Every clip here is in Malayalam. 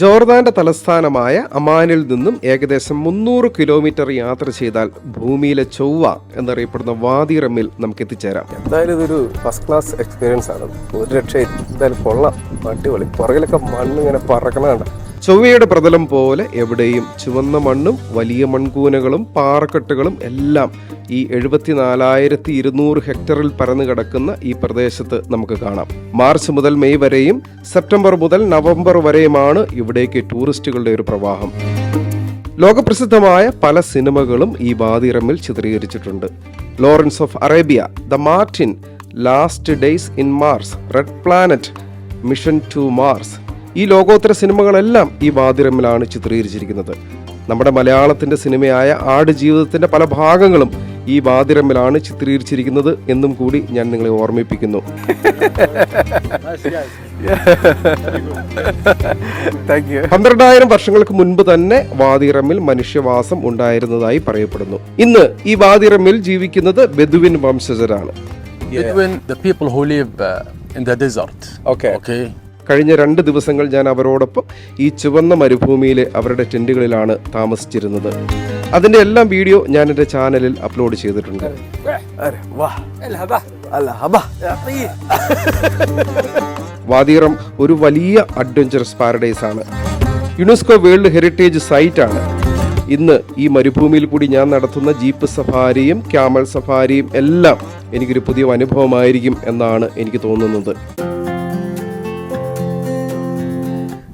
ജോർദാന്റെ തലസ്ഥാനമായ അമാനിൽ നിന്നും ഏകദേശം മുന്നൂറ് കിലോമീറ്റർ യാത്ര ചെയ്താൽ ഭൂമിയിലെ ചൊവ്വ എന്നറിയപ്പെടുന്ന വാദി റമ്മിൽ നമുക്ക് എത്തിച്ചേരാം എന്തായാലും ഇതൊരു ഫസ്റ്റ് ക്ലാസ് എക്സ്പീരിയൻസ് ആണ്. ഒരു രക്ഷ എന്തായാലും കൊള്ളാം. അടിപൊളി. പുറകിലൊക്കെ മണ്ണ് ഇങ്ങനെ പറക്കണ ചൊവ്വയുടെ പ്രതലം പോലെ എവിടെയും ചുവന്ന മണ്ണും വലിയ മൺകൂനകളും പാറക്കെട്ടുകളും എല്ലാം ഈ എഴുപത്തിനാലായിരത്തി ഇരുന്നൂറ് ഹെക്ടറിൽ പരന്നു കിടക്കുന്ന ഈ പ്രദേശത്ത് നമുക്ക് കാണാം. മാർച്ച് മുതൽ മെയ് വരെയും സെപ്റ്റംബർ മുതൽ നവംബർ വരെയുമാണ് ഇവിടേക്ക് ടൂറിസ്റ്റുകളുടെ ഒരു പ്രവാഹം. ലോകപ്രസിദ്ധമായ പല സിനിമകളും ഈ വാതിറമ്മിൽ ചിത്രീകരിച്ചിട്ടുണ്ട്. Lawrence of Arabia the martian last days in Mars red planet mission to Mars ഈ ലോകോത്തര സിനിമകളെല്ലാം ഈ വാതിരമ്മിലാണ് ചിത്രീകരിച്ചിരിക്കുന്നത് നമ്മുടെ മലയാളത്തിന്റെ സിനിമയായ ആട് ജീവിതത്തിന്റെ പല ഭാഗങ്ങളും ഈ വാതിരമ്മിലാണ് ചിത്രീകരിച്ചിരിക്കുന്നത് എന്നും കൂടി ഞാൻ നിങ്ങളെ ഓർമ്മിപ്പിക്കുന്നു പന്ത്രണ്ടായിരം വർഷങ്ങൾക്ക് മുൻപ് തന്നെ വാതിറമ്മിൽ മനുഷ്യവാസം ഉണ്ടായിരുന്നതായി പറയപ്പെടുന്നു ഇന്ന് ഈ വാതിറമ്മിൽ ജീവിക്കുന്നത് ബെദുവിൻ വംശജരാണ് Between the people who live uh, in the desert. Okay. Okay. കഴിഞ്ഞ രണ്ട് ദിവസങ്ങൾ ഞാൻ അവരോടൊപ്പം ഈ ചുവന്ന മരുഭൂമിയിലെ അവരുടെ ടെന്റുകളിലാണ് താമസിച്ചിരുന്നത്. അതിന്റെ എല്ലാം വീഡിയോ ഞാൻ എന്റെ ചാനലിൽ അപ്ലോഡ് ചെയ്തിട്ടുണ്ട്. വാതീറം ഒരു വലിയ അഡ്വഞ്ചറസ് പാരഡൈസ് ആണ്. യുനെസ്കോ വേൾഡ് ഹെറിറ്റേജ് സൈറ്റ് ആണ്. ഇന്ന് ഈ മരുഭൂമിയിൽ കൂടി ഞാൻ നടത്തുന്ന ജീപ്പ് സഫാരിയും ക്യാമൽ സഫാരിയും എല്ലാം എനിക്കൊരു പുതിയ അനുഭവമായിരിക്കും എന്നാണ് എനിക്ക് തോന്നുന്നത്.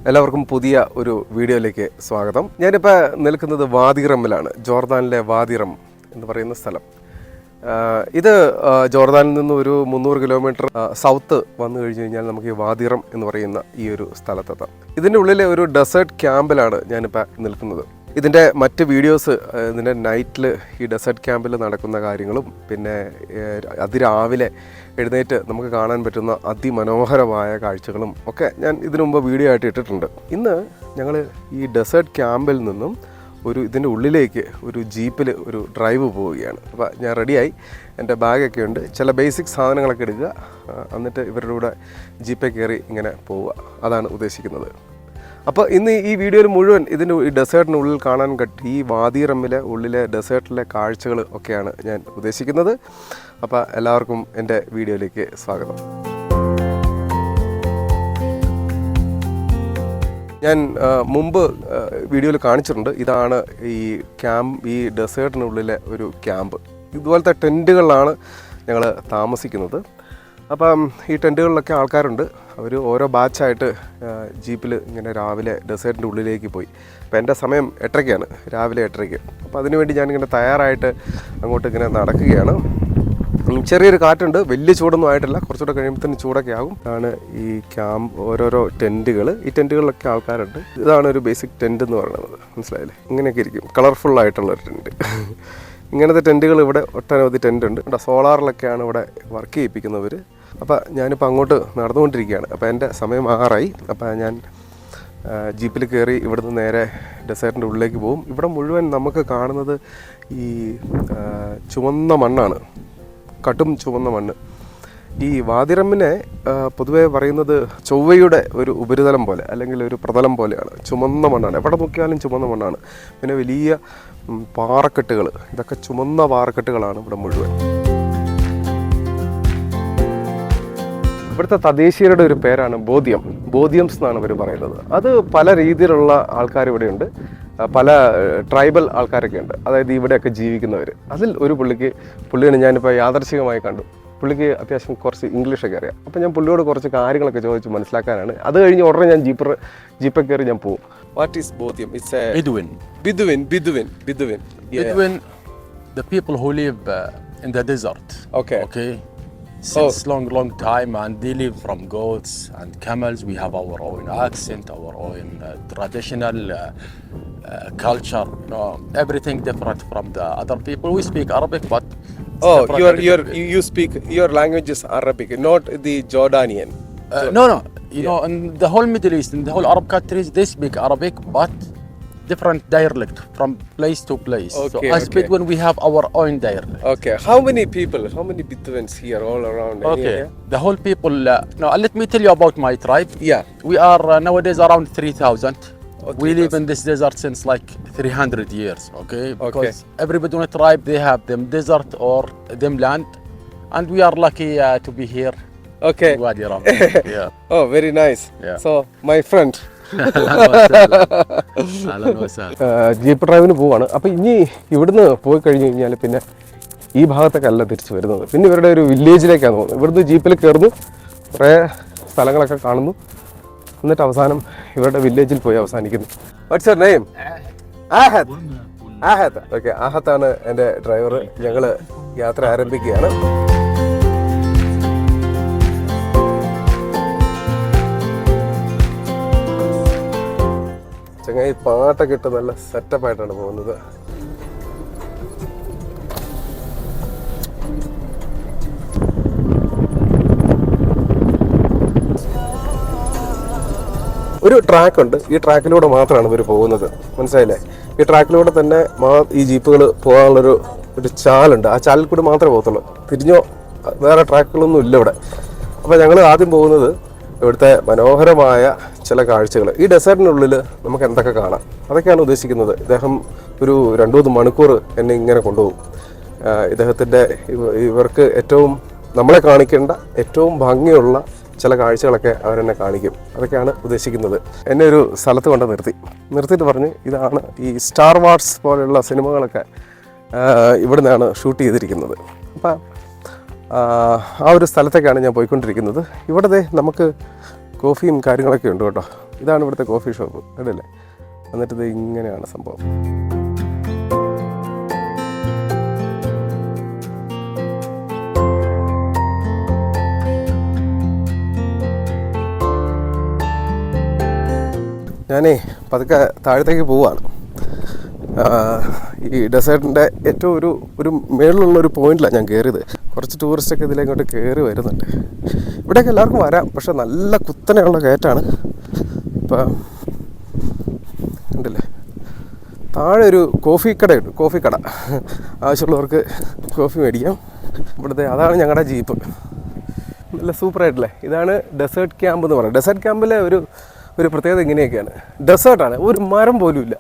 എല്ലാവർക്കും പുതിയ ഒരു വീഡിയോയിലേക്ക് സ്വാഗതം. ഞാനിപ്പോൾ നിൽക്കുന്നത് വാദിറമ്മിലാണ് ജോർദാനിലെ വാദിറം എന്ന് പറയുന്ന സ്ഥലം. ഇത് ജോർദാനിൽ നിന്ന് ഒരു മുന്നൂറ് കിലോമീറ്റർ സൗത്ത് വന്നു കഴിഞ്ഞു കഴിഞ്ഞാൽ നമുക്ക് ഈ വാദിറം എന്ന് പറയുന്ന ഈ ഒരു സ്ഥലത്തെത്താം. ഇതിന്റെ ഉള്ളിലെ ഒരു ഡെസേർട്ട് ക്യാമ്പിലാണ് ഞാനിപ്പോൾ നിൽക്കുന്നത്. ഇതിന്റെ മറ്റ് വീഡിയോസ് ഇതിന്റെ നൈറ്റിൽ ഈ ഡെസേർട്ട് ക്യാമ്പിൽ നടക്കുന്ന കാര്യങ്ങളും പിന്നെ അതിരാവിലെ എഴുന്നേറ്റ് നമുക്ക് കാണാൻ പറ്റുന്ന അതിമനോഹരമായ കാഴ്ചകളും ഒക്കെ ഞാൻ ഇതിനു മുമ്പ് വീഡിയോ ആയിട്ട് ഇട്ടിട്ടുണ്ട്. ഇന്ന് ഞങ്ങൾ ഈ ഡെസേർട്ട് ക്യാമ്പിൽ നിന്നും ഒരു ഇതിന്റെ ഉള്ളിലേക്ക് ഒരു ജീപ്പിൽ ഒരു ഡ്രൈവ് പോവുകയാണ്. അപ്പോൾ ഞാൻ റെഡിയായി എന്റെ ബാഗൊക്കെ ഉണ്ട്. ചില ബേസിക് സാധനങ്ങളൊക്കെ എടുക്കുക. എന്നിട്ട് ഇവരുടെ കൂടെ ജീപ്പിൽ കയറി ഇങ്ങനെ പോവുക. അതാണ് ഉദ്ദേശിക്കുന്നത്. അപ്പോൾ ഇന്ന് ഈ വീഡിയോയിൽ മുഴുവൻ ഇതിന്റെ ഈ ഡെസേർട്ടിനുള്ളിൽ കാണാൻ കട്ടി ഈ വാദിറമ്മിലെ ഉള്ളിലെ ഡെസേർട്ടിലെ കാഴ്ചകൾ ഒക്കെയാണ് ഞാൻ ഉദ്ദേശിക്കുന്നത്. അപ്പോൾ എല്ലാവർക്കും എന്റെ വീഡിയോയിലേക്ക് സ്വാഗതം. ഞാൻ മുമ്പ് വീഡിയോയിൽ കാണിച്ചിട്ടുണ്ട്. ഇതാണ് ഈ ക്യാമ്പ് ഈ ഡെസേർട്ടിനുള്ളിലെ ഒരു ക്യാമ്പ്. ഇതുപോലത്തെ ടെന്റുകളിലാണ് ഞങ്ങൾ താമസിക്കുന്നത്. അപ്പം ഈ ടെന്റുകളിലൊക്കെ ആൾക്കാരുണ്ട്. അവർ ഓരോ ബാച്ചായിട്ട് ജീപ്പിൽ ഇങ്ങനെ രാവിലെ ഡെസേർട്ടിന്റെ ഉള്ളിലേക്ക് പോയി. അപ്പോൾ എന്റെ സമയം എട്ടരയ്ക്കാണ് രാവിലെ എട്ടരയ്ക്ക്. അപ്പോൾ അതിനുവേണ്ടി ഞാനിങ്ങനെ തയ്യാറായിട്ട് അങ്ങോട്ട് ഇങ്ങനെ നടക്കുകയാണ്. ചെറിയൊരു കാറ്റുണ്ട് വലിയ ചൂടൊന്നും ആയിട്ടില്ല. കുറച്ചുകൂടെ കഴിയുമ്പോഴത്തേന് ചൂടൊക്കെ ആകും. ഇതാണ് ഈ ക്യാമ്പ് ഓരോരോ ടെന്റുകൾ ഈ ടെന്റുകളിലൊക്കെ ആൾക്കാരുണ്ട്. ഇതാണ് ഒരു ബേസിക് ടെന്റ് എന്ന് പറയുന്നത്. മനസ്സിലായില്ലേ? ഇങ്ങനെയൊക്കെ ഇരിക്കും. കളർഫുൾ ആയിട്ടുള്ള ഒരു ടെന്റ് ഇങ്ങനത്തെ ടെന്റുകൾ ഇവിടെ ഒട്ടനവധി ടെന്റുണ്ട് ഉണ്ട് സോളാറിലൊക്കെയാണ് ഇവിടെ വർക്ക് ചെയ്യിപ്പിക്കുന്നവർ അപ്പോൾ ഞാനിപ്പോൾ അങ്ങോട്ട് നടന്നുകൊണ്ടിരിക്കുകയാണ്. അപ്പോൾ എന്റെ സമയം ആറായി. അപ്പോൾ ഞാൻ ജീപ്പിൽ കയറി ഇവിടുന്ന് നേരെ ഡെസേർട്ടിന്റെ ഉള്ളിലേക്ക് പോകും. ഇവിടെ മുഴുവൻ നമുക്ക് കാണുന്നത് ഈ ചുവന്ന മണ്ണാണ്. കടും ചുവന്ന മണ്ണ്. ഈ വാതിരമ്മിനെ പൊതുവേ പറയുന്നത് ചൊവ്വയുടെ ഒരു ഉപരിതലം പോലെ അല്ലെങ്കിൽ ഒരു പ്രതലം പോലെയാണ്. ചുമന്ന മണ്ണാണ്. എവിടെ നോക്കിയാലും ചുമന്ന മണ്ണാണ്. പിന്നെ വലിയ പാറക്കെട്ടുകൾ ഇതൊക്കെ ചുമന്ന പാറക്കെട്ടുകളാണ് ഇവിടെ മുഴുവൻ. ഇവിടുത്തെ തദ്ദേശീയരുടെ ഒരു പേരാണ് ബോധ്യം. ബോധ്യംസ് എന്നാണ് അവർ പറയുന്നത്. അത് പല രീതിയിലുള്ള ആൾക്കാർ ഇവിടെയുണ്ട്. ഉണ്ട് പല ട്രൈബൽ ആൾക്കാരൊക്കെ ഉണ്ട്. അതായത് ഇവിടെയൊക്കെ ജീവിക്കുന്നവർ അതിൽ ഒരു പുള്ളിക്ക് പുള്ളിയാണ് ഞാനിപ്പോൾ യാദർശികമായി കണ്ടു. പുള്ളിക്ക് അത്യാവശ്യം കുറച്ച് ഇംഗ്ലീഷൊക്കെ അറിയാം. അപ്പോൾ ഞാൻ പുള്ളിയോട് കുറച്ച് കാര്യങ്ങളൊക്കെ ചോദിച്ച് മനസ്സിലാക്കാനാണ്. അത് കഴിഞ്ഞ് ഉടനെ ഞാൻ ജീപ്പർ ജീപ്പിൽ കയറി ഞാൻ പോകും വാട്ട് ഈസ് ബോധ്യം it's Bedouin. Bedouin Bedouin Bedouin Bedouin the people who live in the desert okay Okay. Okay. Since long, long time, and they live from goats and camels. We have our own accent, our own uh, traditional uh, uh, culture. You know, everything different from the other people. We speak Arabic, but Oh, your your you you speak your language is Arabic, not the Jordanian. Uh, no, no. You know, in the whole Middle East, in the whole Arab countries, they speak Arabic, but different dialect from place to place. Okay, so as okay. Bedouin, we have our own dialect. Okay, how many people, how many Bedouins here all around? Okay, idea? the whole people. Uh, now, let me tell you about my tribe. Yeah. We are uh, nowadays around 3,000. Oh, we live in this desert since like 300 years, okay? Okay. Because every Bedouin tribe, they have them desert or them land. And we are lucky uh, to be here Okay. in Wadi yeah. Oh, very nice. Yeah. So, my friend. Jeep ഡ്രൈവിന് പോവാണ്. അപ്പോൾ ഇനി ഇവിടുന്ന് പോയി കഴിഞ്ഞു കഴിഞ്ഞാൽ പിന്നെ ഈ ഭാഗത്തേക്കല്ല തിരിച്ചു വരുന്നത്. പിന്നെ ഇവരുടെ ഒരു വില്ലേജിലേക്കാണ് പോകുന്നത്. ഇവിടുന്ന് ജീപ്പിൽ കയറുന്നു കുറേ സ്ഥലങ്ങളൊക്കെ കാണുന്നു. എന്നിട്ട് അവസാനം ഇവരുടെ വില്ലേജിൽ പോയി അവസാനിക്കുന്നു. What's your name ആഹത്ത്. ആഹത്ത്. ഓക്കെ ആഹത്താണ് എന്റെ ഡ്രൈവർ ഞങ്ങൾ യാത്ര ആരംഭിക്കുകയാണ്. ചങ്ങായി പാട്ടൊക്കെ ഇട്ട് നല്ല സെറ്റപ്പ് ആയിട്ടാണ് പോകുന്നത്. ഒരു ട്രാക്ക് ഉണ്ട്. ഈ ട്രാക്കിലൂടെ മാത്രമാണ് ഇവർ പോകുന്നത്. മനസ്സിലായില്ലേ? ഈ ട്രാക്കിലൂടെ തന്നെ ഈ ജീപ്പുകൾ പോകാനുള്ളൊരു ഒരു ചാലുണ്ട്. ആ ചാലിൽ കൂടി മാത്രമേ പോകത്തുള്ളൂ. തിരിഞ്ഞോ വേറെ ട്രാക്കുകളൊന്നും ഇല്ല ഇവിടെ. അപ്പോൾ ഞങ്ങൾ ആദ്യം പോകുന്നത് ഇവിടുത്തെ മനോഹരമായ ചില കാഴ്ചകൾ. ഈ ഡെസേർട്ടിനുള്ളിൽ നമുക്ക് എന്തൊക്കെ കാണാം? അതൊക്കെയാണ് ഉദ്ദേശിക്കുന്നത്. ഇദ്ദേഹം ഒരു രണ്ടു മൂന്ന് മണിക്കൂർ എന്നെ ഇങ്ങനെ കൊണ്ടുപോകും. ഇദ്ദേഹത്തിന്റെ ഇവർക്ക് ഏറ്റവും നമ്മളെ കാണിക്കേണ്ട ഏറ്റവും ഭംഗിയുള്ള ചില കാഴ്ചകളൊക്കെ അവരെന്നെ കാണിക്കും. അതൊക്കെയാണ് ഉദ്ദേശിക്കുന്നത്. എന്നെ ഒരു സ്ഥലത്ത് കൊണ്ട് നിർത്തി. നിർത്തിയിട്ട് പറഞ്ഞ് ഇതാണ് ഈ സ്റ്റാർ വാർസ് പോലെയുള്ള സിനിമകളൊക്കെ ഇവിടെ നിന്നാണ് ഷൂട്ട് ചെയ്തിരിക്കുന്നത്. അപ്പം ആ ഒരു സ്ഥലത്തേക്കാണ് ഞാൻ പോയിക്കൊണ്ടിരിക്കുന്നത്. ഇവിടെ നമുക്ക് കോഫിയും കാര്യങ്ങളൊക്കെ ഉണ്ട് കേട്ടോ. ഇതാണ് ഇവിടുത്തെ കോഫി ഷോപ്പ് അതല്ലേ എന്നിട്ട് ഇങ്ങനെയാണ് സംഭവം. ഞാനേ പതുക്കെ താഴത്തേക്ക് പോവാണ്. ഈ ഡെസേർട്ടിന്റെ ഏറ്റവും ഒരു ഒരു മേളിലുള്ള ഒരു പോയിന്റിലാണ് ഞാൻ കയറിയത് കുറച്ച് ടൂറിസ്റ്റൊക്കെ ഇതിലേക്കോട്ട് കയറി വരുന്നുണ്ട്. ഇവിടെയൊക്കെ എല്ലാവർക്കും വരാം. പക്ഷെ നല്ല കുത്തനെയുള്ള കയറ്റാണ് ഇപ്പം ഉണ്ടല്ലേ താഴെ ഒരു കോഫി കടയുണ്ട് കോഫി കട. ആവശ്യമുള്ളവർക്ക് കോഫി മേടിക്കാം. ഇവിടുത്തെ അതാണ് ഞങ്ങളുടെ ജീപ്പ്. നല്ല സൂപ്പറായിട്ടില്ലേ ഇതാണ് ഡെസേർട്ട് ക്യാമ്പ് എന്ന് പറയുന്നത്. ഡെസേർട്ട് ക്യാമ്പിലെ ഒരു ഒരു പ്രത്യേകത ഇങ്ങനെയൊക്കെയാണ്. ഡെസേർട്ടാണ് ഒരു മരം പോലും ഇല്ല.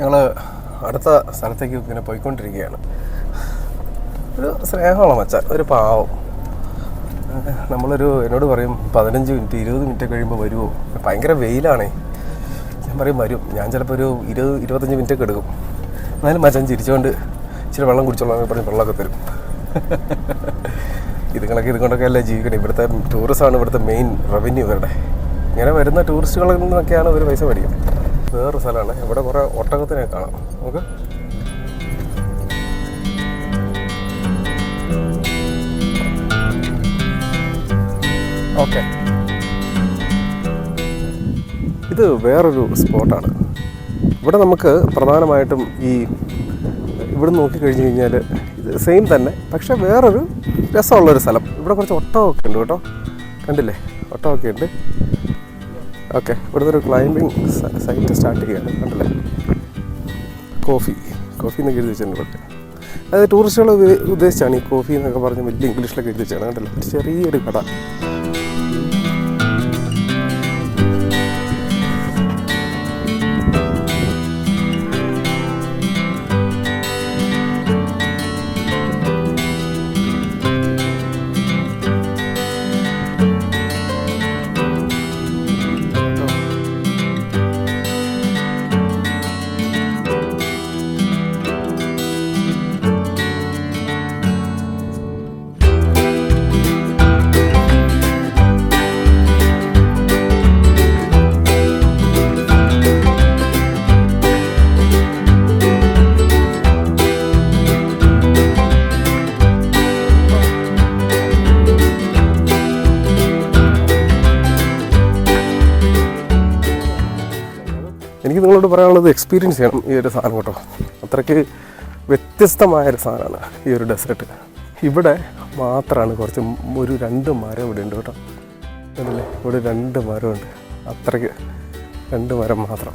ഞങ്ങൾ അടുത്ത സ്ഥലത്തേക്ക് ഇങ്ങനെ പോയിക്കൊണ്ടിരിക്കുകയാണ്. ഒരു സ്നേഹമുള്ള മച്ചാൻ ഒരു പാവം. നമ്മളൊരു എന്നോട് പറയും പതിനഞ്ച് മിനിറ്റ് ഇരുപത് മിനിറ്റ് കഴിയുമ്പോൾ വരുമോ ഭയങ്കര വെയിലാണേ. ഞാൻ പറയും വരും. ഞാൻ ചിലപ്പോൾ ഒരു ഇരുപത് ഇരുപത്തഞ്ച് മിനിറ്റ് ഒക്കെ എടുക്കും. എന്നാലും മച്ചൻ ചിരിച്ചുകൊണ്ട് ഇച്ചിരി വെള്ളം കുടിച്ചോളാം പറഞ്ഞ് വെള്ളമൊക്കെ തരും. ഇതുങ്ങളൊക്കെ ഇതുകൊണ്ടൊക്കെ അല്ലേ ജീവിക്കണം? ഇവിടുത്തെ ടൂറിസമാണ് ഇവിടുത്തെ മെയിൻ റവന്യൂ ഇവരുടെ. ഇങ്ങനെ വരുന്ന ടൂറിസ്റ്റുകളിൽ നിന്നൊക്കെയാണ് ഒരു പൈസ മേടിക്കുന്നത്. വേറൊരു സ്ഥലമാണ്. ഇവിടെ കുറേ ഒട്ടകത്തിനെ കാണാം. നമുക്ക് ഓക്കെ ഇത് വേറൊരു സ്പോട്ടാണ്. ഇവിടെ നമുക്ക് പ്രധാനമായിട്ടും ഈ ഇവിടെ നോക്കിക്കഴിഞ്ഞ് കഴിഞ്ഞാൽ ഇത് സെയിം തന്നെ പക്ഷേ വേറൊരു രസമുള്ളൊരു സ്ഥലം. ഇവിടെ കുറച്ച് ഒട്ടകമൊക്കെ ഉണ്ട് കേട്ടോ. കണ്ടില്ലേ? ഒട്ടമൊക്കെ ഉണ്ട്. ഓക്കെ ഇവിടുത്തെ ഒരു ക്ലൈമ്പിംഗ് സൈറ്റ് സ്റ്റാർട്ട് ചെയ്യുകയാണ്. കണ്ടല്ലേ? കോഫി. കോഫി എന്നൊക്കെ എഴുതി വെച്ചിട്ടുണ്ട് ഇവിടെ. അതായത് ടൂറിസ്റ്റുകൾ ഉദ്ദേശിച്ചാണ് ഈ കോഫി എന്നൊക്കെ പറഞ്ഞ് വലിയ ഇംഗ്ലീഷിലൊക്കെ എഴുതി വെച്ചാണ് കണ്ടില്ലേ? ഒരു ചെറിയൊരു കട. പറയാനുള്ളത് എക്സ്പീരിയൻസ് ചെയ്യണം ഈ ഒരു സാധനം കേട്ടോ. അത്രയ്ക്ക് വ്യത്യസ്തമായൊരു സാധനമാണ് ഈ ഒരു ഡെസേർട്ട് ഇവിടെ മാത്രമാണ് കുറച്ച് ഒരു രണ്ട് മരം ഇവിടെ ഉണ്ട് കേട്ടോ. അതല്ലേ ഇവിടെ രണ്ട് മരമുണ്ട്. അത്രയ്ക്ക് രണ്ട് മരം മാത്രം.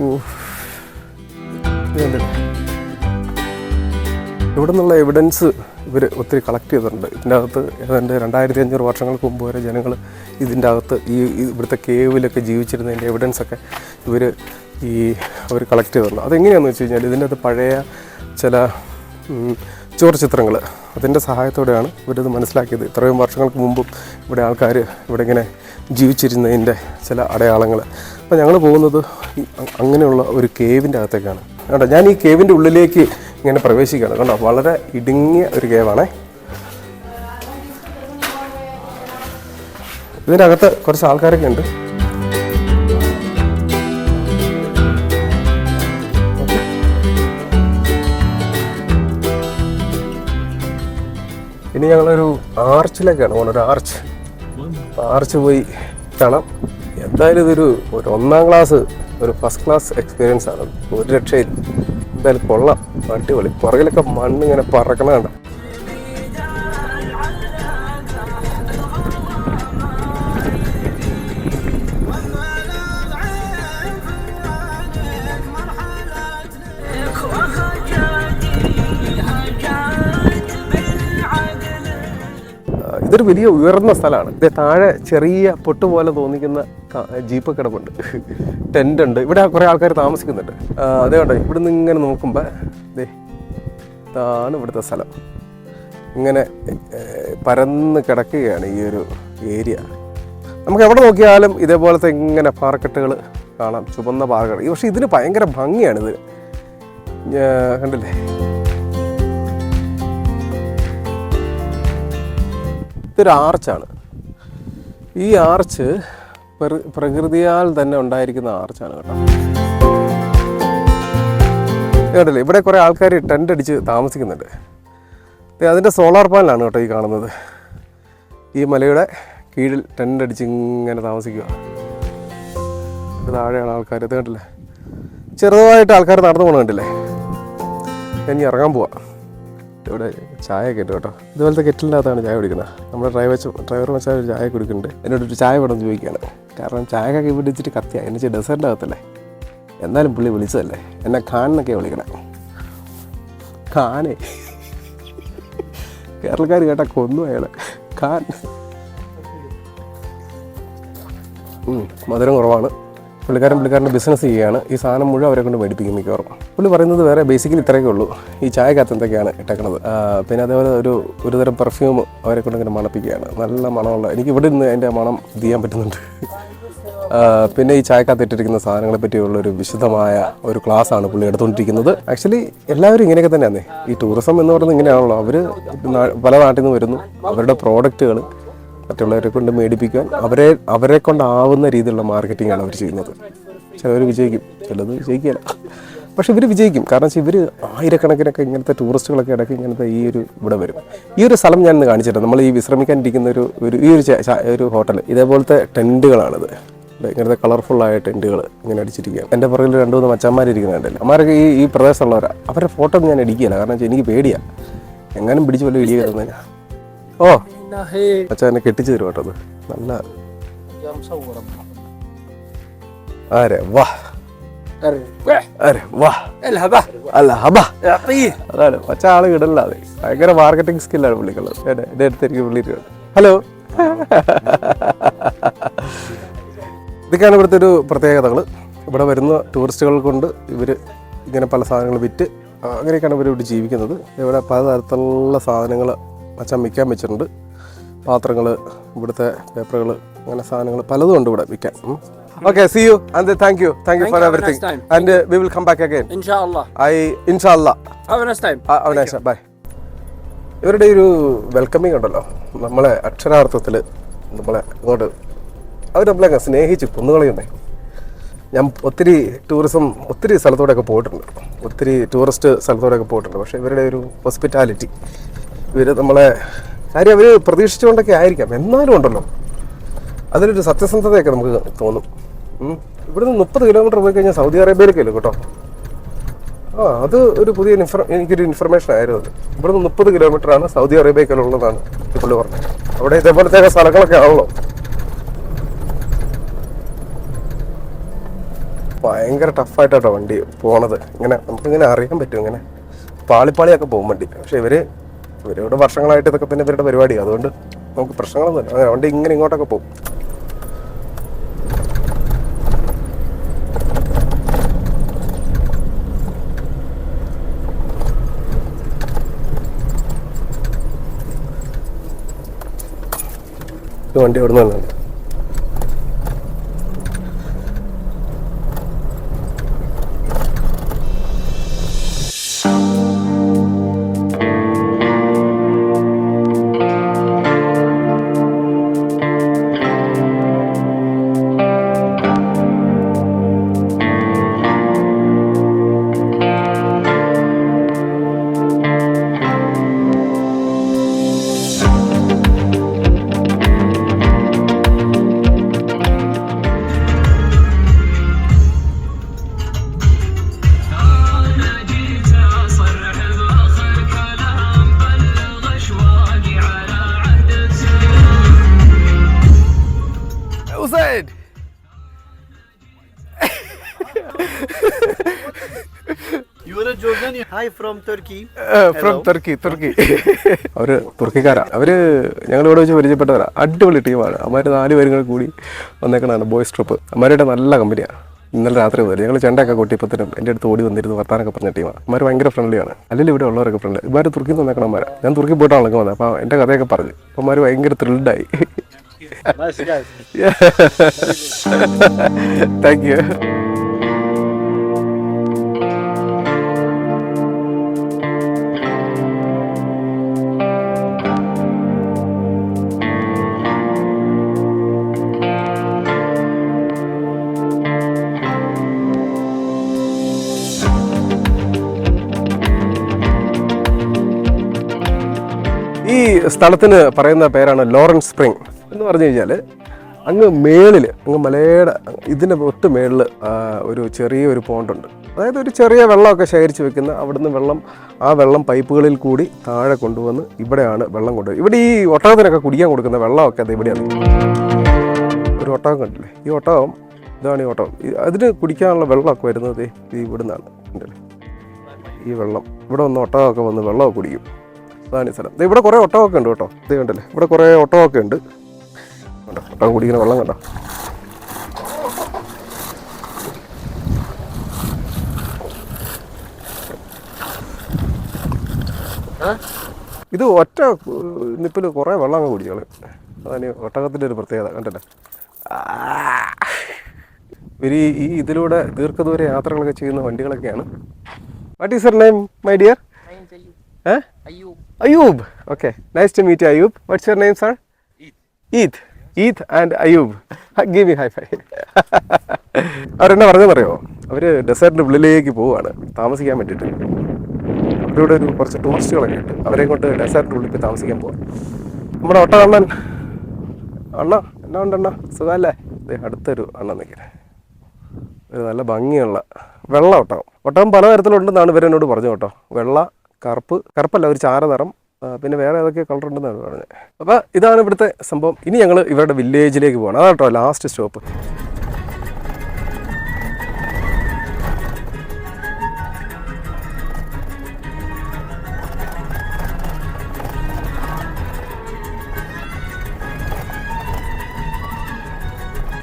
ഊ. ഇവിടെ നിന്നുള്ള എവിഡൻസ് ഇവർ ഒത്തിരി കളക്ട് ചെയ്തിട്ടുണ്ട്. ഇതിന്റെ അകത്ത് ഏതാണ്ട് രണ്ടായിരത്തി അഞ്ഞൂറ് വർഷങ്ങൾക്ക് മുമ്പ് വരെ ജനങ്ങൾ ഇതിന്റെ അകത്ത് ഈ ഇവിടുത്തെ കേവിലൊക്കെ ജീവിച്ചിരുന്നതിന്റെ എവിഡൻസ് ഒക്കെ ഇവർ ഈ അവർ കളക്ട് ചെയ്തിട്ടുണ്ട്. അതെങ്ങനെയാണെന്ന് വെച്ച് കഴിഞ്ഞാൽ ഇതിന്റെ അകത്ത് പഴയ ചില ഉം, ചുവർച്ചിത്രങ്ങൾ അതിന്റെ സഹായത്തോടെയാണ് ഇവരിത് മനസ്സിലാക്കിയത്. ഇത്രയും വർഷങ്ങൾക്ക് മുമ്പും ഇവിടെ ആൾക്കാർ ഇവിടെ ഇങ്ങനെ ജീവിച്ചിരുന്നതിന്റെ ചില അടയാളങ്ങൾ അപ്പോൾ ഞങ്ങൾ പോകുന്നത് അങ്ങനെയുള്ള ഒരു കേവിന്റെ അകത്തേക്കാണ്. കണ്ടോ? ഞാൻ ഈ കേവിന്റെ ഉള്ളിലേക്ക് ഇങ്ങനെ പ്രവേശിക്കുകയാണ്. കണ്ടോ? വളരെ ഇടുങ്ങിയ ഒരു കേവാണേ ഇതിനകത്ത് കുറച്ച് ആൾക്കാരൊക്കെ ഉണ്ട്. ഇനി ഞങ്ങളൊരു ആർച്ചിലേക്കാണ് പോകുന്നത് ഒരു ആർച്ച് ആർച്ച് പോയി കാണാം. എന്തായാലും ഇതൊരു ഒരു ഒന്നാം ക്ലാസ് ഒരു ഫസ്റ്റ് ക്ലാസ് എക്സ്പീരിയൻസ് ആണ്. ഒരു രക്ഷയില്ല. എന്തായാലും കൊള്ളാം. അടിപൊളി. പുറകിലൊക്കെ മണ്ണ് ഇങ്ങനെ പറക്കണ കണ്ട? ഇതൊരു വലിയ ഉയർന്ന സ്ഥലമാണ്. ഇത് താഴെ ചെറിയ പൊട്ടുപോലെ തോന്നിക്കുന്ന ജീപ്പ് കിടപ്പുണ്ട്. ടെന്റ് ഉണ്ട്. ഇവിടെ കുറേ ആൾക്കാർ താമസിക്കുന്നുണ്ട്. അതേ കണ്ടോ ഇവിടുന്ന് ഇങ്ങനെ നോക്കുമ്പോൾ ദേ ഇതാണ് ഇവിടുത്തെ സ്ഥലം. ഇങ്ങനെ പരന്ന് കിടക്കുകയാണ് ഈ ഒരു ഏരിയ. നമുക്ക് എവിടെ നോക്കിയാലും ഇതേപോലത്തെ ഇങ്ങനെ പാറക്കെട്ടുകൾ കാണാം. ചുവന്ന പാറകൾ. പക്ഷേ ഇതിന് ഭയങ്കര ഭംഗിയാണിത് കണ്ടില്ലേ? ഇതൊരു ആർച്ചാണ്. ഈ ആർച്ച് പ്രകൃതിയാൽ തന്നെ ഉണ്ടായിരിക്കുന്ന ആർച്ചാണ് കേട്ടോ. കേട്ടില്ല ഇവിടെ കുറേ ആൾക്കാർ ടെന്റ് അടിച്ച് താമസിക്കുന്നുണ്ട്. അതിന്റെ സോളാർ പാനലാണ് കേട്ടോ ഈ കാണുന്നത്. ഈ മലയുടെ കീഴിൽ ടെന്റ് അടിച്ച് ഇങ്ങനെ താമസിക്കുക താഴെയാണ് ആൾക്കാർ ഇത് കണ്ടില്ലേ? ചെറുതായിട്ട് ആൾക്കാർ നടന്നു പോകണം കണ്ടില്ലേ? ഇനി ഇറങ്ങാൻ പോവാം. ഇവിടെ ചായ ഒക്കെ കേട്ടോ. ഇതുപോലത്തെ കെറ്റിലിനകത്താണ് ചായ കുടിക്കുന്നത്. നമ്മുടെ ഡ്രൈവർ ഡ്രൈവർ വെച്ചാൽ ഒരു ചായ കുടിക്കുന്നുണ്ട്. എന്നോട് ഒരു ചായ വേണം ചോദിക്കുകയാണ്. കാരണം ചായക്കൊക്കെ ഇവിടെ പിടിച്ചിട്ട് കത്തിയ. എന്നു വെച്ചാൽ ഡെസേർട്ടിന്റെ അകത്തല്ലേ? എന്നാലും പുള്ളി വിളിച്ചതല്ലേ? എന്നെ ഖാൻ എന്നൊക്കെ വിളിക്കണേ. ഖാനെ. കേരളക്കാർ കേട്ടാ കൊന്നു അയാളെ. ഖാൻ. മധുരം കുറവാണ്. പുള്ളിക്കാരൻ പുള്ളിക്കാരന്റെ ബിസിനസ് ചെയ്യുകയാണ്. ഈ സാധനം മുഴുവൻ അവരെ കൊണ്ട് മേടിപ്പിക്കും മിക്കവാറും. പുള്ളി പറയുന്നത് വേറെ ബേസിക്കലി ഇത്രയൊക്കെ ഉള്ളൂ. ഈ ചായക്കകത്ത് എന്തൊക്കെയാണ് ഇട്ടേക്കണത്? പിന്നെ അതേപോലെ ഒരു ഒരുതരം പെർഫ്യൂം അവരെ കൊണ്ട് ഇങ്ങനെ മണപ്പിക്കുകയാണ്. നല്ല മണമുള്ള എനിക്ക് ഇവിടെ നിന്ന് അതിന്റെ മണം ചെയ്യാൻ പറ്റുന്നുണ്ട്. പിന്നെ ഈ ചായക്കകത്ത് ഇട്ടിരിക്കുന്ന സാധനങ്ങളെ പറ്റിയുള്ള ഒരു വിശദമായ ഒരു ക്ലാസ് ആണ് പുള്ളി എടുത്തുകൊണ്ടിരിക്കുന്നത്. ആക്ച്വലി എല്ലാവരും ഇങ്ങനെയൊക്കെ തന്നെയാണ് ഈ ടൂറിസം എന്ന് പറയുന്നത് ഇങ്ങനെയാണല്ലോ. അവർ പല നാട്ടിൽ നിന്ന് വരുന്നു. അവരുടെ പ്രോഡക്റ്റുകൾ മറ്റുള്ളവരെ കൊണ്ട് മേടിപ്പിക്കാൻ അവരെ അവരെ കൊണ്ടാവുന്ന രീതിയിലുള്ള ആണ് അവർ ചെയ്യുന്നത്. ചിലവർ വിജയിക്കും ചിലത് വിജയിക്കില്ല പക്ഷെ ഇവർ വിജയിക്കും. കാരണം വെച്ചാൽ ഇവർ ആയിരക്കണക്കിനൊക്കെ ഇങ്ങനത്തെ ടൂറിസ്റ്റുകളൊക്കെ ഇടയ്ക്ക് ഇങ്ങനത്തെ ഈ ഒരു ഇവിടെ വരും. ഈ ഒരു സ്ഥലം ഞാൻ ഇന്ന് നമ്മൾ ഈ വിശ്രമിക്കാനിരിക്കുന്ന ഒരു ഒരു ഈ ഒരു ഒരു ഹോട്ടൽ ഇതേപോലത്തെ ടെന്റുകളാണിത് ഇങ്ങനത്തെ കളർഫുള്ളായ ടെന്റുകൾ ഇങ്ങനെ അടിച്ചിരിക്കുകയാണ്. എന്റെ പുറകിൽ രണ്ട് മൂന്ന് മച്ചന്മാരിരിക്കുന്നുണ്ടല്ലോ അമ്മമാരൊക്കെ ഈ ഈ പ്രദേശമുള്ളവരാണ് അവരുടെ ഫോട്ടോ ഞാൻ അടിക്കില്ല കാരണം വെച്ചാൽ എനിക്ക് പേടിയാണ് എങ്ങാനും പിടിച്ച് വല്ല ഇടിയ ഓ അച്ഛൻ എന്നെ കെട്ടിച്ചു തരും കേട്ടോ നല്ല അരെ വാ. അതാണ്. പച്ച ആൾ കിടല്ല അതെ. ഭയങ്കര മാർക്കറ്റിംഗ് സ്കില്ലാണ് പുള്ളിക്കുള്ളത്. എന്റെ അടുത്ത് എനിക്ക് പുള്ളി ഹലോ. ഇതൊക്കെയാണ് ഇവിടുത്തെ ഒരു പ്രത്യേകതകൾ ഇവിടെ വരുന്ന ടൂറിസ്റ്റുകൾ കൊണ്ട് ഇവർ ഇങ്ങനെ പല സാധനങ്ങൾ വിറ്റ് അങ്ങനെയൊക്കെയാണ് ഇവർ ഇവിടെ ജീവിക്കുന്നത്. ഇവിടെ പലതരത്തിലുള്ള സാധനങ്ങൾ അച്ഛൻ വിൽക്കാൻ വെച്ചിട്ടുണ്ട്. പാത്രങ്ങൾ ഇവിടുത്തെ പേപ്പറുകൾ അങ്ങനെ സാധനങ്ങൾ പലതും ഉണ്ട് ഇവിടെ വിൽക്കാൻ. Okay see you and thank you thank you for everything and everything. Nice and uh, we will come back ah, ഇവരുടെ ഒരു വെൽക്കമിങ് ഉണ്ടല്ലോ. നമ്മളെ അക്ഷരാർത്ഥത്തിൽ നമ്മളെ അങ്ങോട്ട് അവർ നമ്മളെ സ്നേഹിച്ച് കുന്നുകളയുന്നേ ഞാൻ ഒത്തിരി ടൂറിസം ഒത്തിരി സ്ഥലത്തോടെയൊക്കെ പോയിട്ടുണ്ട്. ഒത്തിരി ടൂറിസ്റ്റ് സ്ഥലത്തോടെയൊക്കെ പോയിട്ടുണ്ട്. പക്ഷേ ഇവരുടെ ഒരു ഹോസ്പിറ്റാലിറ്റി ഇവർ നമ്മളെ കാര്യം അവർ പ്രതീക്ഷിച്ചുകൊണ്ടൊക്കെ ആയിരിക്കാം. എന്നാലും ഉണ്ടല്ലോ. അതിലൊരു സത്യസന്ധതയൊക്കെ നമുക്ക് തോന്നും. ഇവിടുന്ന് മുപ്പത് കിലോമീറ്റർ പോയി കഴിഞ്ഞാൽ സൗദി അറേബ്യയിലേക്കല്ലോ കേട്ടോ? ആ അത് ഒരു പുതിയ ഇൻഫർ എനിക്കൊരു ഇൻഫർമേഷൻ ആയിരുന്നു അത്. ഇവിടുന്ന് മുപ്പത് കിലോമീറ്റർ ആണ് സൗദി അറേബ്യയിലുള്ളതാണ് പുള്ളി പറഞ്ഞത്. അവിടെ ഇതേപോലത്തെ സ്ഥലങ്ങളൊക്കെ ആണല്ലോ. ഭയങ്കര ടഫായിട്ടാട്ടോ വണ്ടി പോണത്. ഇങ്ങനെ നമുക്കിങ്ങനെ അറിയാൻ പറ്റും ഇങ്ങനെ. പാളിപ്പാളിയൊക്കെ പോകും വണ്ടി. പക്ഷെ ഇവർ ഇവരോട് വർഷങ്ങളായിട്ട് ഇതൊക്കെ തന്നെ ഇവരുടെ പരിപാടി. അതുകൊണ്ട് നമുക്ക് പ്രശ്നങ്ങളൊന്നുമില്ല അതെ, അതുകൊണ്ട് ഇങ്ങനെ ഇങ്ങോട്ടൊക്കെ പോകും. വണ്ടി എവിടെ നിന്ന് Jordanian. From from Turkey. From Turkey തുർക്കി അവർ തുർക്കിക്കാരാ. അവർ ഞങ്ങളിവിടെ വെച്ച് പരിചയപ്പെട്ടവരാ. അടിപൊളി ടീമാണ്. അമ്മമാര് നാല് പേരും കൂടെ കൂടി വന്നേക്കണാണ് ബോയ്സ് ട്രിപ്പ് അമ്മാരുടെ നല്ല കമ്പനിയാണ് ഇന്നലെ രാത്രി മുതൽ ഞങ്ങൾ ചെണ്ടയൊക്കെ കൊട്ടിപ്പത്തിനും എന്റെ അടുത്ത് ഓടി വന്നിരുന്നു വർത്താനൊക്കെ പറഞ്ഞ ടീമാണ് അമ്മമാർ ഭയങ്കര ഫ്രണ്ട്ലിയാണ് അല്ലെങ്കിൽ ഇവിടെ ഉള്ളവരൊക്കെ ഫ്രണ്ട്ലി ഇമാര് തുർക്കിയിൽ നിന്ന് വന്നേക്കണമാരാ ഞാൻ തുർക്കി പോയിട്ടാണ് വന്നത്. അപ്പോൾ എന്റെ കഥയൊക്കെ പറഞ്ഞു. അപ്പോൾ അമ്മാർ ഭയങ്കര ത്രിൽഡായി. താങ്ക് യു സ്ഥലത്തിന് പറയുന്ന പേരാണ് ലോറൻസ് സ്പ്രിംഗ്. എന്ന് പറഞ്ഞു കഴിഞ്ഞാൽ അങ്ങ് മേളിൽ അങ്ങ് മലയുടെ ഇതിന്റെ ഒട്ട് മേളിൽ ഒരു ചെറിയ ഒരു പോണ്ടുണ്ട് അതായത് ഒരു ചെറിയ വെള്ളമൊക്കെ ശേഖരിച്ച് വെക്കുന്ന അവിടുന്ന് വെള്ളം ആ വെള്ളം പൈപ്പുകളിൽ കൂടി താഴെ കൊണ്ടുവന്ന് ഇവിടെയാണ് വെള്ളം കൊണ്ടുപോയി ഇവിടെ ഈ ഒട്ടകത്തിനൊക്കെ കുടിക്കാൻ കൊടുക്കുന്ന വെള്ളമൊക്കെ അത് ഇവിടെയാണ് ഒരു ഒട്ടകം കണ്ടില്ലേ? ഈ ഒട്ടകം ഇതാണ് ഈ ഒട്ടകം. അതിന് കുടിക്കാനുള്ള വെള്ളമൊക്കെ വരുന്നത് ഈ ഇവിടുന്നാണ്. ഈ വെള്ളം. ഇവിടെ വന്ന് ഒട്ടകമൊക്കെ വന്ന് വെള്ളമൊക്കെ കുടിക്കും. അതാണ് ഈ സ്ഥലം ഇവിടെ കുറേ ഒക്കെ ഉണ്ട് കേട്ടോ. ഇത് കണ്ടല്ലേ? ഇവിടെ കുറേ ഒക്കെ ഉണ്ട്. കണ്ടോ? ഒട്ടകം കുടിക്കുന്ന വെള്ളം കണ്ടോ? ഇത് ഒറ്റ നിപ്പിൽ കുറേ വെള്ളം അങ്ങ് കുടിച്ചോളൂ അതാണ് ഒട്ടകത്തിന്റെ ഒരു പ്രത്യേകത കണ്ടല്ലേ? ഇവർ ഈ- ഇതിലൂടെ ദീർഘദൂര യാത്രകളൊക്കെ ചെയ്യുന്ന വണ്ടികളൊക്കെയാണ്. What is your name my dear ഏ? Ayoub okay nice to meet Ayoub what's your name sir Eid Eid and Ayoub give me high five അവരെന്നെ പറഞ്ഞെന്നറിയോ അവർ ഡെസേർട്ടിന്റെ ഉള്ളിലേക്ക് പോവുകയാണ്. താമസിക്കാൻ വേണ്ടിയിട്ട്. അവരിവിടെ ഒരു കുറച്ച് ടൂറിസ്റ്റുകളൊക്കെ ഉണ്ട്. അവരെ കൊണ്ട് ഡെസേർട്ടിന്റെ ഉള്ളിൽ പോയി താമസിക്കാൻ പോവാം. നമ്മുടെ ഒട്ടകണ്ണൻ. അണ്ണ എന്നാ ഉണ്ട് അണ്ണ സുഖമല്ലേ അടുത്തൊരു അണ്ണ നിൽക്കണേ. ഒരു നല്ല ഭംഗിയുള്ള വെള്ള ഒട്ടകം. ഒട്ടകം പലതരത്തിലുണ്ടെന്നാണ് ഇവരെന്നോട് പറഞ്ഞു കേട്ടോ. വെള്ള കറുപ്പ് കറുപ്പല്ല ഒരു ചാര നിറം. പിന്നെ വേറെ ഏതൊക്കെ കളർ ഉണ്ടെന്നാണ് പറഞ്ഞത്. അപ്പോൾ ഇതാണ് ഇവിടുത്തെ സംഭവം. ഇനി ഞങ്ങൾ ഇവരുടെ വില്ലേജിലേക്ക് പോകണം അതാട്ടോ ലാസ്റ്റ് സ്റ്റോപ്പ്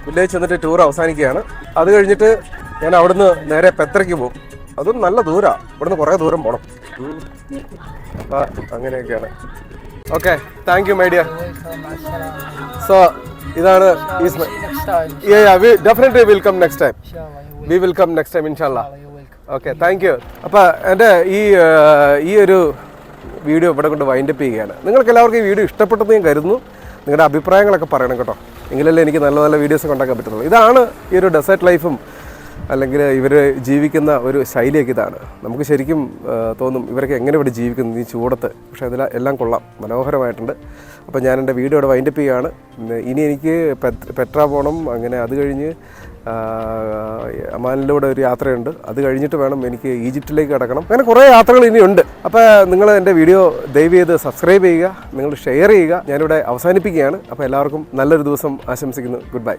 വില്ലേജ് ചെന്നിട്ട് ടൂർ അവസാനിക്കുകയാണ്. അത് കഴിഞ്ഞിട്ട് ഞാൻ അവിടുന്ന് നേരെ പെത്രയ്ക്ക് പോകും. അതും നല്ല ദൂരാ. ഇവിടുന്ന് കുറേ ദൂരം പോകണം അങ്ങനെയൊക്കെയാണ്. Okay thank you my dear so ഇതാണ് definitely welcome next time we welcome next time ഇൻഷാല്ല ഓക്കെ താങ്ക് യു അപ്പോൾ എന്റെ ഈ ഈ ഒരു വീഡിയോ ഇവിടെ കൊണ്ട് വൈൻഡപ്പ് ചെയ്യുകയാണ്. നിങ്ങൾക്ക് എല്ലാവർക്കും ഈ വീഡിയോ ഇഷ്ടപ്പെട്ടെന്ന് ഞാൻ കരുതുന്നു. നിങ്ങളുടെ അഭിപ്രായങ്ങളൊക്കെ പറയണം കേട്ടോ. എങ്കിലല്ലേ എനിക്ക് നല്ല നല്ല വീഡിയോസ് ഉണ്ടാക്കാൻ പറ്റുള്ളൂ ഇതാണ് ഈ ഒരു ഡെസേർട്ട് ലൈഫും അല്ലെങ്കിൽ ഇവർ ജീവിക്കുന്ന ഒരു ശൈലിയൊക്കെ ഇതാണ്. നമുക്ക് ശരിക്കും തോന്നും ഇവരൊക്കെ എങ്ങനെ ഇവിടെ ജീവിക്കുന്നു ഈ ചൂടത്ത്. പക്ഷേ അതിൽ എല്ലാം കൊള്ളാം. മനോഹരമായിട്ടുണ്ട്. അപ്പോൾ ഞാൻ എന്റെ വീഡിയോ ഇവിടെ വൈൻഡപ്പ് ചെയ്യുകയാണ്. ഇനി എനിക്ക് പെട്ര പോകണം അങ്ങനെ അത് കഴിഞ്ഞ് അമാനിലൂടെ ഒരു യാത്രയുണ്ട്. അത് കഴിഞ്ഞിട്ട് വേണം എനിക്ക് ഈജിപ്റ്റിലേക്ക് കടക്കണം. അങ്ങനെ കുറേ യാത്രകൾ ഇനിയുണ്ട് അപ്പോൾ നിങ്ങൾ എന്റെ വീഡിയോ ദയവ് ചെയ്ത് സബ്സ്ക്രൈബ് ചെയ്യുക. നിങ്ങൾ ഷെയർ ചെയ്യുക. ഞാനിവിടെ അവസാനിപ്പിക്കുകയാണ്. അപ്പോൾ എല്ലാവർക്കും നല്ലൊരു ദിവസം ആശംസിക്കുന്നു. Good bye